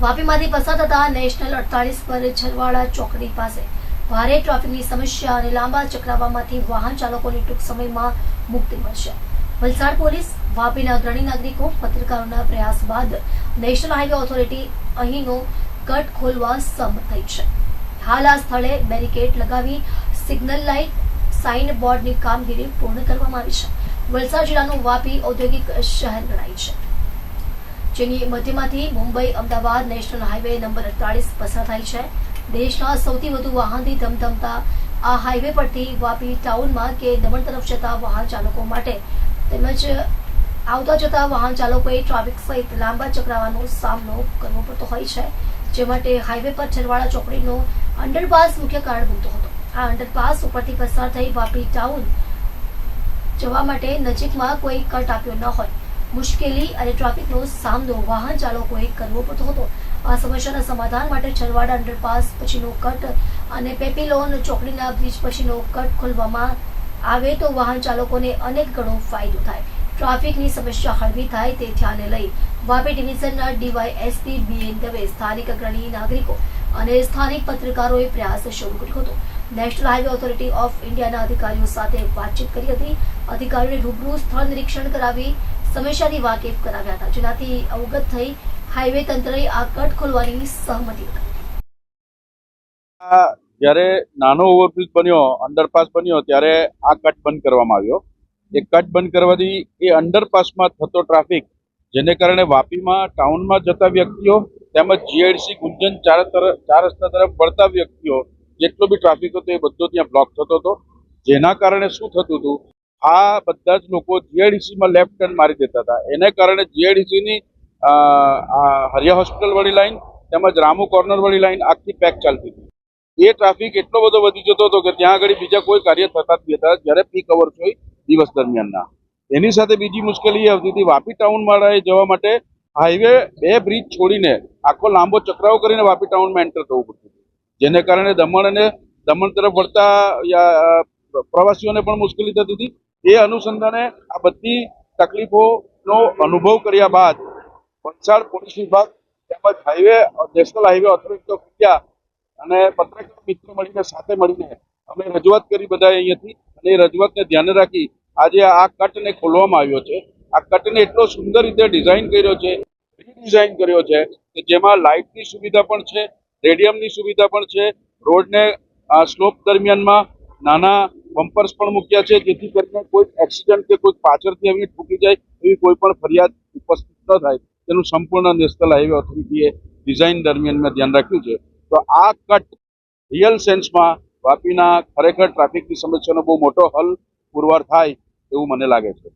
વાપીમાંથી પસાર થતા નેશનલ અડતાલીસ પર છરવાડા ચોકડી પાસે ભારે ટ્રાફિકની સમસ્યા અને લાંબા ચક્રાવામાંથી વાહન ચાલકોની ટૂંક સમયમાં મુક્તિ મળશે. વલસાડ પોલીસ, વાપીના અગ્રણી નાગરિકો, પત્રકારોના પ્રયાસ બાદ નેશનલ હાઈવે ઓથોરિટી અહીંનો કટ ખોલવા સંમત થઈ છે. હાલ આ સ્થળે બેરિકેડ લગાવી સિગ્નલ લાઇટ સાઇન બોર્ડની કામગીરી પૂર્ણ કરવામાં આવી છે. વલસાડ જિલ્લાનું વાપી ઔદ્યોગિક શહેર ગણાય છે. જેની મધ્યમાંથી Mumbai, Ahmedabad, national highway number અડતાલીસ પસાર થાય છે. દેશના સૌથી વધુ વાહનથી ધમધમતા આ હાઈવે પરથી વાપી ટાઉનમાં કે દમણ તરફ જતા વાહન ચાલકો માટે તેમજ આવતા જતા વાહન ચાલકોએ ટ્રાફિક સહિત લાંબા ચક્રાવાનો સામનો કરવો પડતો હોય છે, જે માટે હાઈવે પર છરવાડા ચોકડીનો અંડરપાસ મુખ્ય કારણ બનતો હતો. આ અંડરપાસ ઉપરથી પસાર થઈ વાપી ટાઉન જવા માટે નજીકમાં કોઈ કટ આપ્યો ન હોય. મુશ્કેલી અને ટ્રાફિકનો સામનો વાહન ચાલકોએ કરવો પડતો હતો. આ સમસ્યાના સમાધાન માટે છરવાડા અંડરપાસ પછીનો કટ અને પેપીલોન ચોકડીના બ્રિજ પછીનો કટ ખોલવામાં આવે તો વાહન ચાલકોને અનેક ગણો ફાયદો થાય. ટ્રાફિકની સમસ્યા હળવી થાય તે ધ્યાને લઈ વાપી ડિવિઝનના ડીવાયએસપી બીએન દવે સ્થાનિક અગ્રણી નાગરિકો અને સ્થાનિક પત્રકારોએ પ્રયાસ શરૂ કર્યો હતો. નેશનલ હાઈવે ઓથોરિટી ઓફ ઇન્ડિયાના અધિકારીઓ સાથે વાતચીત કરી હતી. અધિકારીઓને રૂબરૂ સ્થળ નિરીક્ષણ કરાવી સમસ્યાથી વાકેફ કરાવ્યા હતા. જેનાથી અવગત થઈ હાઈવે તંત્રએ આ કટ ખોલવાની સહમતિ જ્યારે નાનો ઓવરબ્રિજ બન્યો અંડરપાસ બન્યો, ત્યારે આ કટ બંધ કરવામાં આવ્યો. એ કટ બંધ કરવાથી એ અંડરપાસમાં થતો ટ્રાફિક જેને કારણે વાપીમાં ટાઉનમાં જતા વ્યક્તિઓ તેમજ જીઆઈડીસી ગુંજન ચાર તરફ, ચાર રસ્તા તરફ વળતા વ્યક્તિઓ, જેટલો બી ટ્રાફિક હતો એ બધો ત્યાં બ્લોક થતો હતો. જેના કારણે શું થતું હતું? આ બધા જ લોકો જીઆઈડીસીમાં લેફ્ટ ટર્ન મારી દેતા હતા. એને કારણે જીઆઈડીસીની હરિયા હોસ્પિટલ વાળી લાઈન તેમજ રામુ કોર્નર વાળી લાઈન આખી પેક ચાલતી હતી. એ ટ્રાફિક એટલો બધો વધી જતો હતો કે ત્યાં આગળ બીજા કોઈ કાર્ય થતા જ હતા. જ્યારે પીક અવર્સ હોય દિવસ દરમિયાનના. એની સાથે બીજી મુશ્કેલી એ આવતી હતી. વાપી ટાઉન માળાએ જવા માટે હાઈવે બે બ્રિજ છોડીને આખો લાંબો ચક્રાવ કરીને વાપી ટાઉનમાં એન્ટર થવું પડતું જેને કારણે દમણ અને દમણ તરફ વળતા પ્રવાસીઓને પણ મુશ્કેલી થતી હતી. એ અનુસંધાને આ બધી તકલીફોનો અનુભવ કર્યા બાદ વલસાડ પોલીસ વિભાગ તેમજ highway, national highway authority of India અને પત્રકાર મિત્રો મળીને સાથે મળીને અમે રજૂઆત કરી બધા અહીંયાથી અને એ રજૂઆતને ધ્યાને રાખી આજે આ કટને ખોલવામાં આવ્યો છે. આ કટને એટલો સુંદર રીતે ડિઝાઇન કર્યો છે, રીડિઝાઇન કર્યો છે કે જેમાં લાઇટની સુવિધા પણ છે, રેડિયમની સુવિધા પણ છે, રોડને સ્લોપ દરમિયાનમાં નાના બમ્પર્સ પણ મૂક્યા છે, જેથી કરીને કોઈ એક્સિડન્ટ કે કોઈ પાછળથી આવી ઠૂકી જાય, એવી કોઈ પણ ફરિયાદ ઉપસ્થિત ન થાય. તેનું સંપૂર્ણ નેશનલ હાઈવે ઓથોરિટીએ ડિઝાઇન દરમિયાન મેં ધ્યાન રાખ્યું છે. તો આ કટ રિયલ સેન્સમાં વાપીના ખરેખર ટ્રાફિકની સમસ્યાનો બહુ મોટો હલ પુરવાર થાય એવું મને લાગે છે.